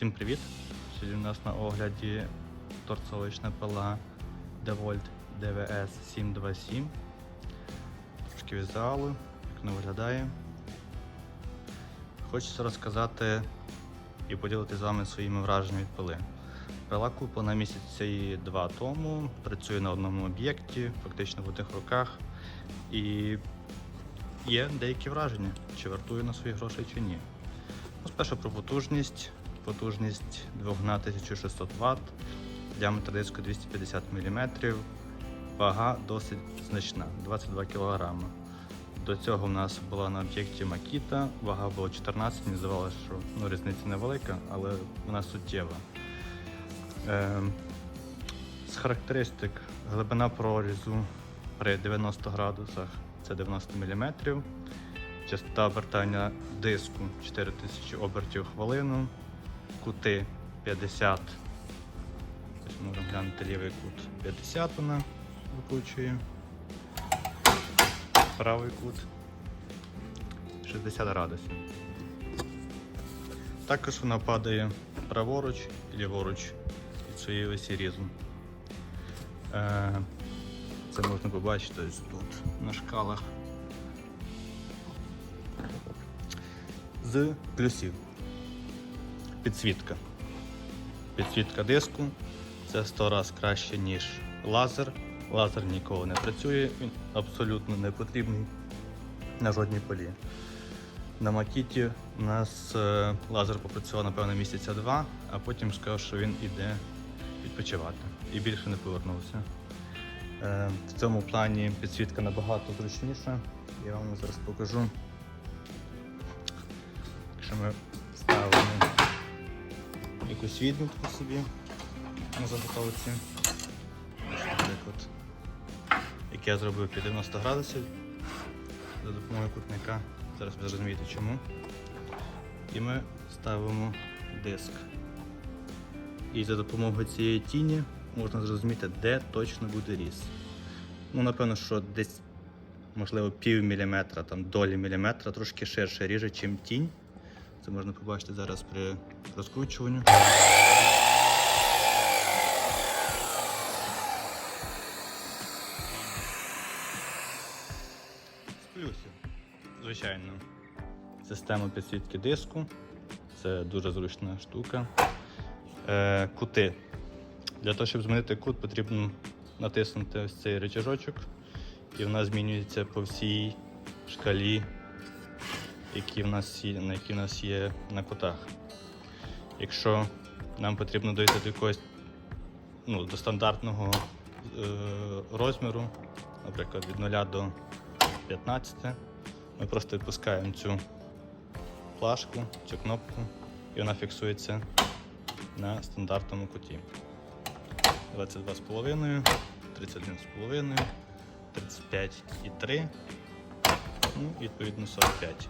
Всім привіт! Сьогодні у нас на огляді торцовочна пила DeWalt DVS 727. Трошки візуалу, як воно виглядає. Хочеться розказати і поділитися з вами своїми враженнями від пили. Пила куплена місяці два тому, працює на одному об'єкті, фактично в одних руках. І є деякі враження, чи вартує на свої гроші чи ні. Ну, спершу про потужність. Потужність двигуна 1600 Вт, діаметр диску 250 мм, вага досить значна 22 кг. До цього в нас була на об'єкті Makita, вага була 14, мені здавалося, що ну, різниця невелика, але вона суттєва. Е, з характеристик глибина прорізу при 90 градусах це 90 мм. Частота обертання диску 4000 обертів хвилину, кути 50. Ось можемо глянути лівий кут 50 вона викручує. Правий кут 60 градусів. Також вона падає праворуч і ліворуч від своєї осі різу. Е, Це можна побачити ось тут на шкалах. З плюсів. Підсвітка. Підсвітка диску. Це 100 разів краще, ніж лазер. Лазер ніколи не працює, він абсолютно не потрібний на жодній полі. На Макіті у нас е, лазер попрацював, напевно, місяця два, а потім сказав, що він іде відпочивати і більше не повернувся. Е, В цьому плані підсвітка набагато зручніша. Я вам зараз покажу. Якщо ми ставимо якусь відмітку собі на заготовці, наприклад, як я зробив під 90 градусів за допомогою кутника. Зараз ви зрозумієте чому. І ми ставимо диск. І за допомогою цієї тіні можна зрозуміти, де точно буде різ. Ну, напевно, що десь, можливо, пів міліметра, там долі міліметра, трошки ширше ріже, чим тінь. Це можна побачити зараз при розкручуванні. З плюсів, звичайно, система підсвітки диску. Це дуже зручна штука. Е, кути. Для того, щоб змінити кут, потрібно натиснути ось цей рычажочок, і вона змінюється по всій шкалі, які в нас є, на які в нас є на кутах. Якщо нам потрібно дойти до якогось ну, до стандартного е, розміру, наприклад, від 0 до 15, ми просто відпускаємо цю плашку, цю кнопку, і вона фіксується на стандартному куті. 22,5, 31,5, 35,3, ну і відповідно 45.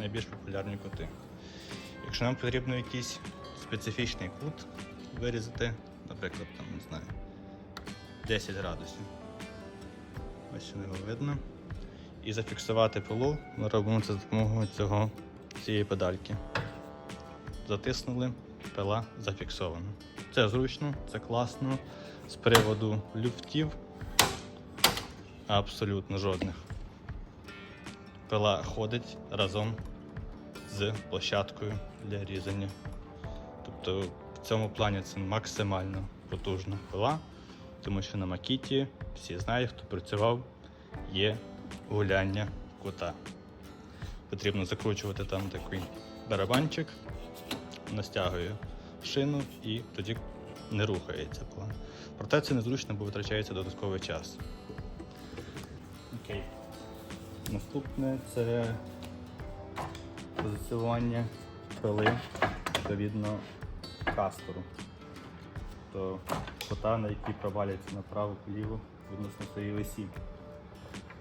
Найбільш популярні кути. Якщо нам потрібно якийсь специфічний кут вирізати, наприклад, там, не знаю, 10 градусів. Ось його видно. І зафіксувати пилу ми робимо це за допомогою цього, цієї педальки. Затиснули, пила зафіксована. Це зручно, це класно. З приводу люфтів абсолютно жодних. Пила ходить разом з площадкою для різання. Тобто в цьому плані це максимально потужна пила, тому що на Макіті всі знають, хто працював, є гуляння кута. Потрібно закручувати там такий барабанчик, настягує шину і тоді не рухається пила. Проте це незручно, бо витрачається додатковий час. Окей. Наступне це позиціонування пили відповідно кастору. То кота, на які проваляться направо-ліво відносно своєї висі.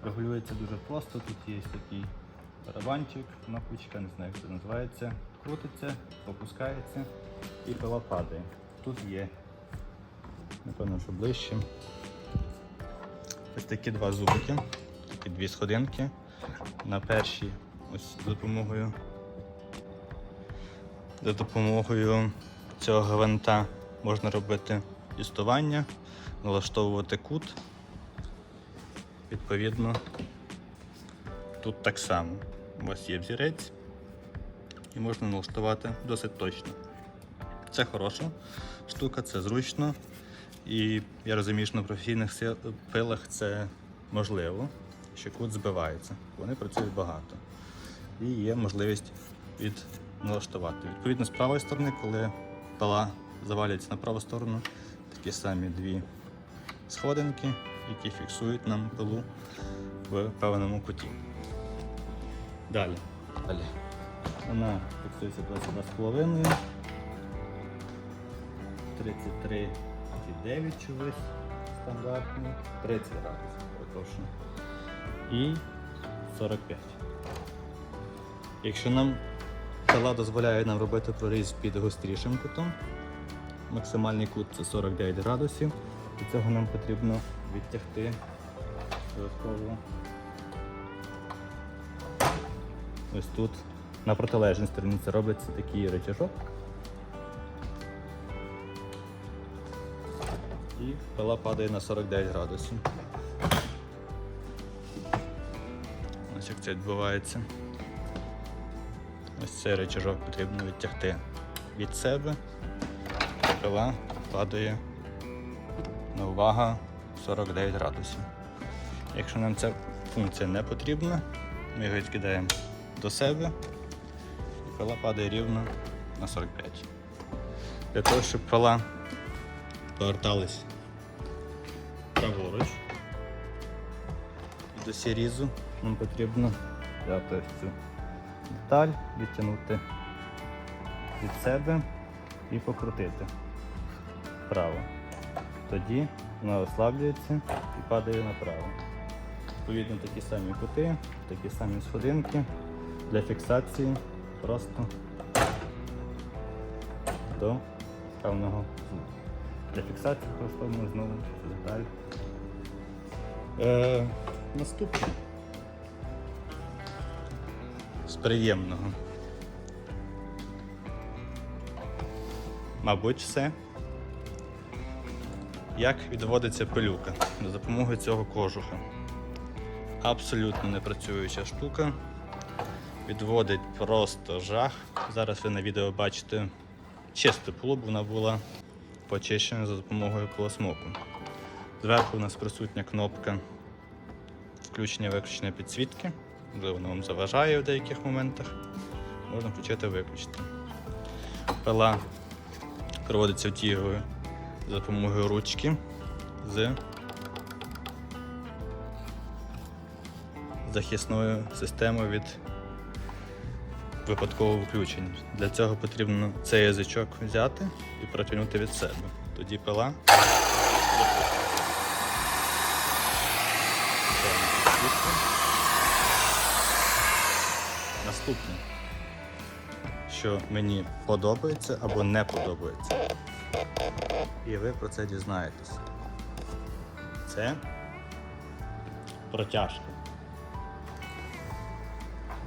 Регулюється дуже просто, тут є такий барабанчик, кнопочка, не знаю як це називається. Крутиться, опускається і пила падає. Тут є, напевно, що ближче. Ось такі два зубики, такі дві сходинки. На першій ось за допомогою за допомогою цього гвинта можна робити тестування, налаштовувати кут. Відповідно, тут так само. У вас є взірець і можна налаштувати досить точно. Це хороша штука, це зручно. І я розумію, що на професійних пилах це можливо, що кут збивається. Вони працюють багато. І є можливість від налаштувати. Відповідно, з правої сторони, коли пила завалюється на праву сторону, такі самі дві сходинки, які фіксують нам пилу в певному куті. Далі. Далі. Вона фіксується 22,5. 33,9 чогось стандартний. 30 градусів, перепрошую. І 45. Якщо нам пила дозволяє нам робити проріз під гострішим кутом, максимальний кут це 49 градусів, і цього нам потрібно відтягти додатково. Ось тут на протилежній стороні це робиться такий рычажок. І пила падає на 49 градусів. Ось як це відбувається. Ось цей рычажок потрібно відтягти від себе. Пила падає на увага 49 градусів. Якщо нам ця функція не потрібна, ми його відкидаємо до себе і пила падає рівно на 45. Для того, щоб пила повертались праворуч до сірізу, нам потрібно взяти цю деталь, відтягнути від себе і покрутити вправо. Тоді вона ослаблюється і падає направо. Відповідно, такі самі кути, такі самі сходинки для фіксації просто до певного звуку. Для фіксації використовуємо знову цю деталь. Е, наступне. Приємного. Мабуть, все. Як відводиться пилюка за допомогою цього кожуха. Абсолютно не працююча штука. Відводить просто жах. Зараз ви на відео бачите чисту пилу, бо вона була почищена за допомогою колосмоку. Зверху у нас присутня кнопка включення-виключення підсвітки. Можливо, вона вам заважає в деяких моментах. Можна включити виключити. Пила проводиться втігою за допомогою ручки з захисною системою від випадкового включення. Для цього потрібно цей язичок взяти і протягнути від себе. Тоді пила. Наступне, що мені подобається або не подобається. І ви про це дізнаєтесь. Це протяжка.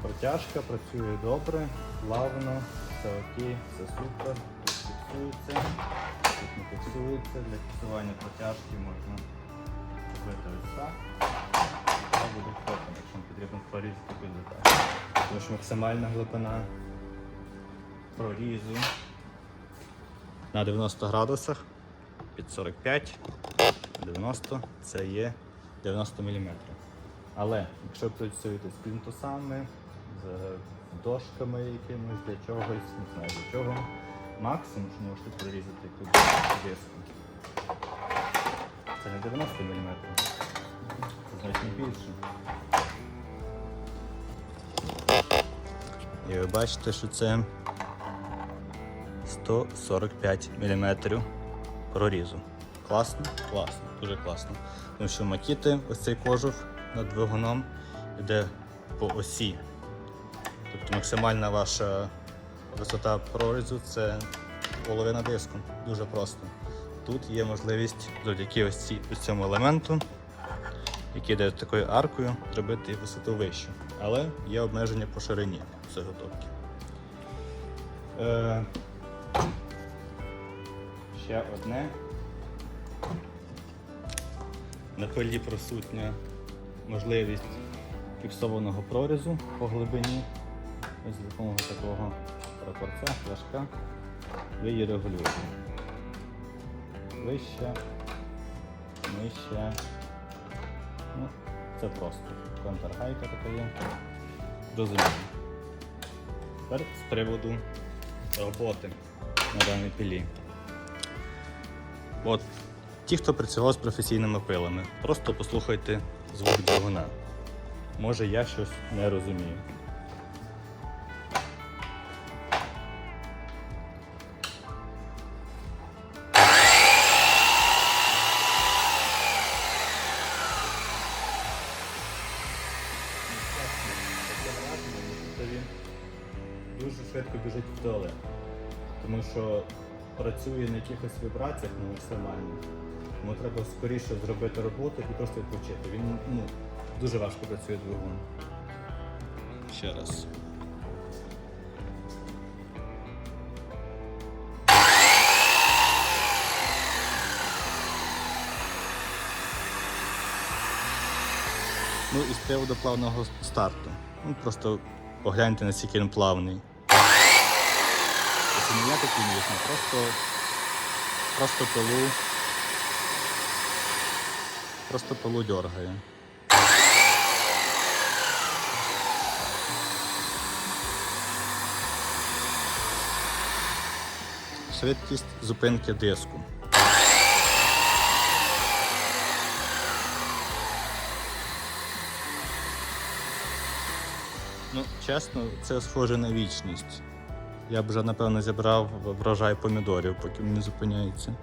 Протяжка працює добре, плавно, все окей, все супер. Тут фіксується, тут не фіксується. Для фіксування протяжки можна робити ось так. Буде потім, якщо вам потрібно прорізати під деталь. Тому що максимальна глибина прорізу на 90 градусах під 45, 90 це є 90 мм. Але якщо працюєте з плінтусами, з дошками якимось для чогось, не знаю для чого, максимум, що можете прорізати куди диску. Це не 90 мм, значно більше. І ви бачите, що це 145 мм прорізу. Класно? Класно, дуже класно. Тому що макіти, ось цей кожух над двигуном йде по осі. Тобто максимальна ваша висота прорізу це половина диску. Дуже просто. Тут є можливість завдяки ось цьому елементу, який йде такою аркою, зробити висоту вищу. Але є обмеження по ширині заготовки. Е, ще одне. На пилі присутня можливість фіксованого прорізу по глибині. Ось за допомогою такого прапорця, флажка, ви її регулюєте. Вище, нижче. Це просто. Контргайка така є. Розумію. Тепер з приводу роботи на даній пілі. От, ті, хто працював з професійними пилами, просто послухайте звук двигуна. Може я щось не розумію. Він дуже швидко біжить в туалет. Тому що працює на якихось вібраціях на максимальних. Тому треба скоріше зробити роботу і просто відпочити. Він ну, дуже важко працює двигун. Ще раз. Ну і з приводу плавного старту. Ну, просто погляньте, наскільки він плавний. Це не я такий ніжний, просто, просто пилу. Просто пилу дергає. Швидкість зупинки диску. Чесно, це схоже на вічність. Я б вже, напевно, зібрав врожай помідорів, поки не зупиняється.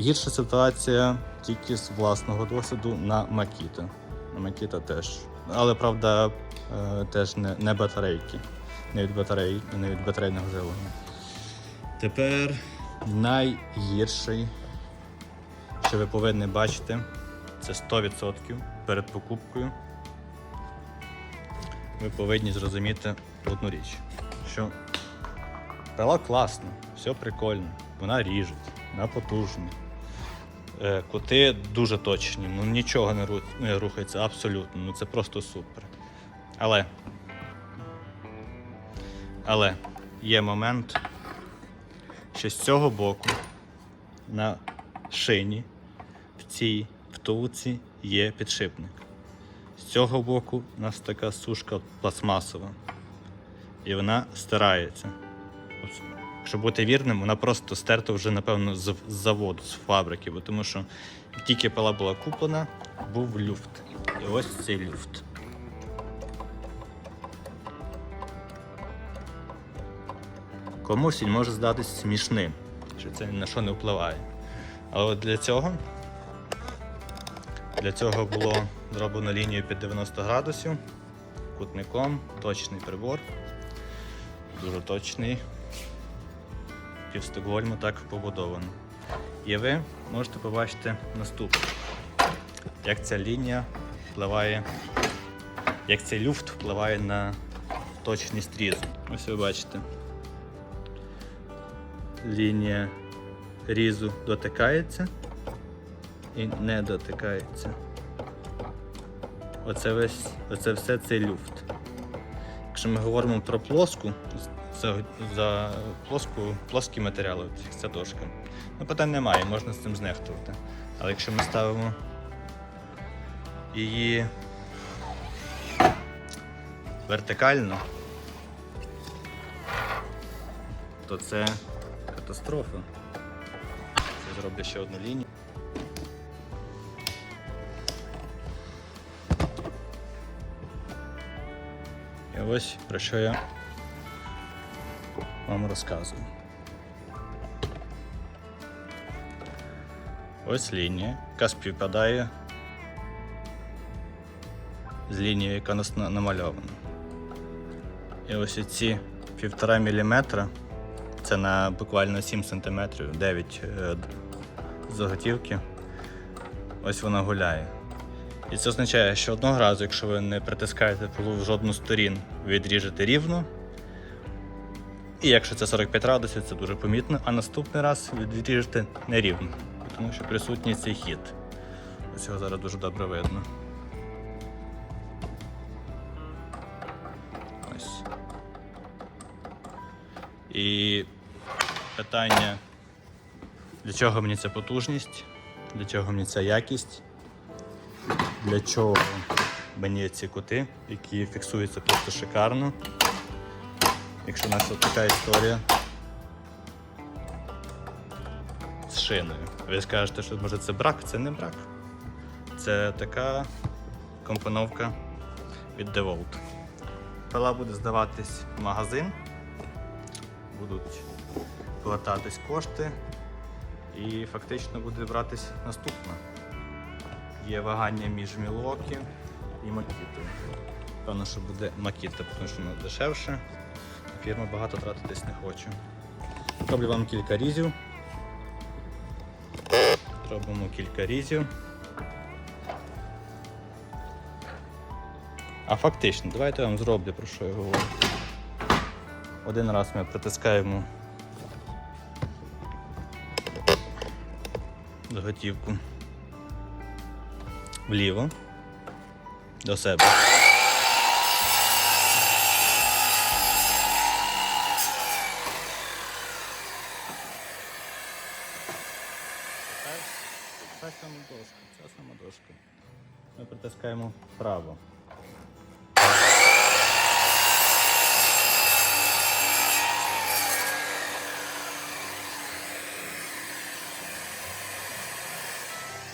Гірша ситуація тільки з власного досвіду на Макіта. На Макіта теж. Але правда, е, теж не, не батарейки. Не від батарей, не від батарейного живлення. Тепер найгірший, що ви повинні бачити, це 100% перед покупкою. Ви повинні зрозуміти одну річ, що пила класна, все прикольно, вона ріже, вона потужна. Е, Кути дуже точні, ну нічого не рухається абсолютно, ну це просто супер. Але. Але є момент, що з цього боку на шині в цій втулці є підшипник. З цього боку у нас така сушка пластмасова. І вона стирається. Якщо бути вірним, вона просто стерта вже, напевно, з заводу, з фабрики, бо тому що тільки пила була куплена, був люфт. І ось цей люфт. Комусь він може здатись смішним, що це ні на що не впливає. Але для цього для цього було зроблено лінію під 90 градусів, кутником, точний прибор, дуже точний. Пів Стокгольму так побудовано. І ви можете побачити наступне, як ця лінія впливає, як цей люфт впливає на точність різу. Ось ви бачите. Лінія різу дотикається і не дотикається. Оце весь, оце все цей люфт. Якщо ми говоримо про плоску, за, за плоску, плоскі матеріали, дошка, ну питань немає, можна з цим знехтувати. Але якщо ми ставимо її вертикально, то це катастрофа. Я зроблю ще одну лінію. Ось про що я вам розказую. Ось лінія, яка співпадає з лінією, яка у нас намальована. І ось ці півтора міліметра, це на буквально 7 сантиметрів, 9 е, заготівки. Ось вона гуляє. І це означає, що одного разу, якщо ви не притискаєте пилу в жодну сторін, відріжете рівно, І якщо це 45 градусів, це дуже помітно, а наступний раз відріжете нерівно, тому що присутній цей хід. Ось його зараз дуже добре видно. Ось. І питання, для чого мені ця потужність, для чого мені ця якість, для чого мені ці кути, які фіксуються просто шикарно. Якщо у нас така історія з шиною. Ви скажете, що може це брак, це не брак. Це така компоновка від DeWalt. Пила буде здаватись в магазин, будуть повертатись кошти і фактично буде братись наступна. Є вагання між Мілокі і Макітою. Певно, що буде Макіта, тому що вона дешевше. Фірма багато тратитись не хоче. Роблю вам кілька різів. Робимо кілька різів. А фактично, давайте я вам зроблю, про що я говорю. Один раз ми притискаємо заготівку вліво до себе. Ця сама дошка, ця сама дошка. Ми притискаємо вправо.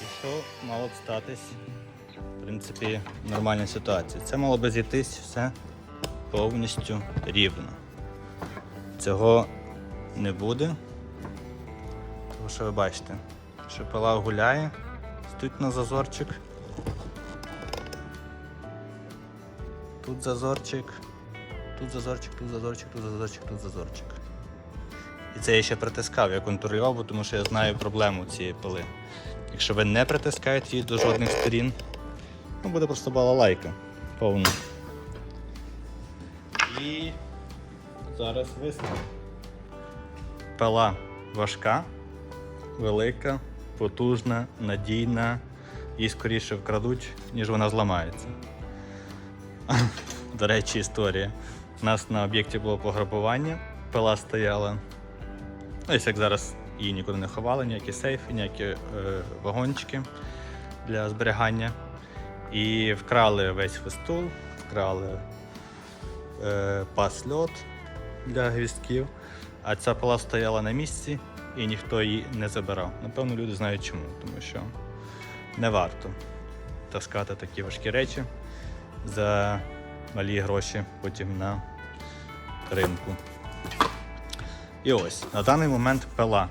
І що мало б статись? Принципі, нормальна ситуація. Це мало би зійтись все повністю рівно. Цього не буде. Тому що ви бачите, що пила гуляє, стоїть на зазорчик. Тут зазорчик, тут зазорчик, тут зазорчик, тут зазорчик, тут зазорчик. І це я ще притискав, я контролював, тому що я знаю проблему цієї пили. Якщо ви не притискаєте її до жодних сторін, ну буде просто балалайка повна. І зараз висновок. Пила важка, велика, потужна, надійна, її скоріше вкрадуть, ніж вона зламається. До речі, історія. У нас на об'єкті було пограбування, пила стояла. Ось як зараз її нікуди не ховали, ніякі сейфи, ніякі е, вагончики для зберігання. І вкрали весь фестул, вкрали е, пас льот для гвістків, а ця пила стояла на місці і ніхто її не забирав. Напевно, люди знають чому, тому що не варто таскати такі важкі речі за малі гроші потім на ринку. І ось на даний момент пила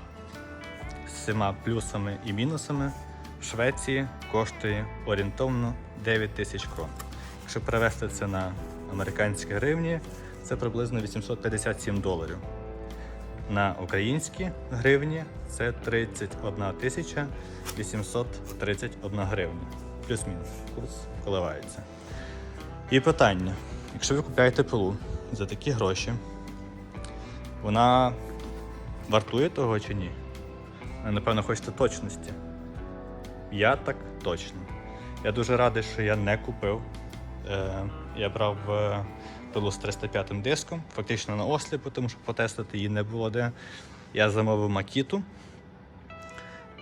з всіма плюсами і мінусами в Швеції коштує орієнтовно 9 тисяч крон. Якщо перевести це на американські гривні, це приблизно 857 доларів. На українські гривні це 31 тисяча 831 гривня. Плюс-мінус. Курс коливається. І питання: якщо ви купуєте пилу за такі гроші, вона вартує того чи ні? Напевно, хочете точності. Я так точно. Я дуже радий, що я не купив. Е, я брав е, пилу з 305 диском, фактично на осліпу, тому що потестити її не було де. Я замовив макіту.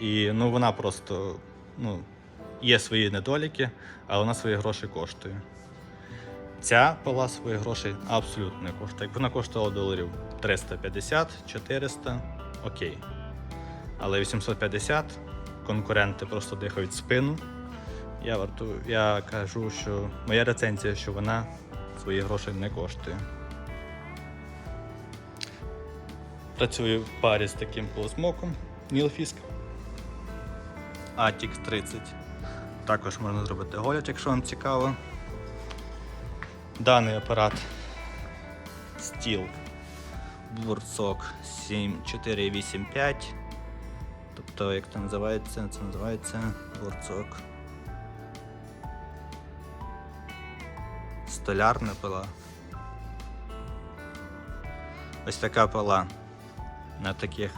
І ну, вона просто ну, є свої недоліки, але вона свої гроші коштує. Ця пила свої гроші абсолютно не коштує. Як вона коштувала доларів 350-400, окей. Але 850 конкуренти просто дихають спину. Я вартую, я кажу, що моя рецензія, що вона свої гроші не коштує. Працюю в парі з таким полусмоком Нілфіск Atix 30. Також можна зробити голять, якщо вам цікаво. Даний апарат Steel Бурцок 7485. Тобто, як це називається, це називається бурцок. Столярна пила. Ось така пила на таких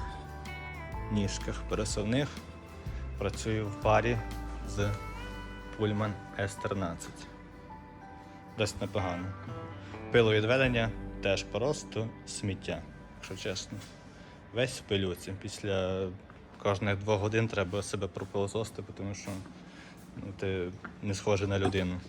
ніжках пересувних. Працюю в парі з Pullman S13. Досить непогано. Пиловідведення теж просто сміття, якщо чесно. Весь в пилюці. Після кожних двох годин треба себе пропилососити, тому що ну, ти не схожий на людину.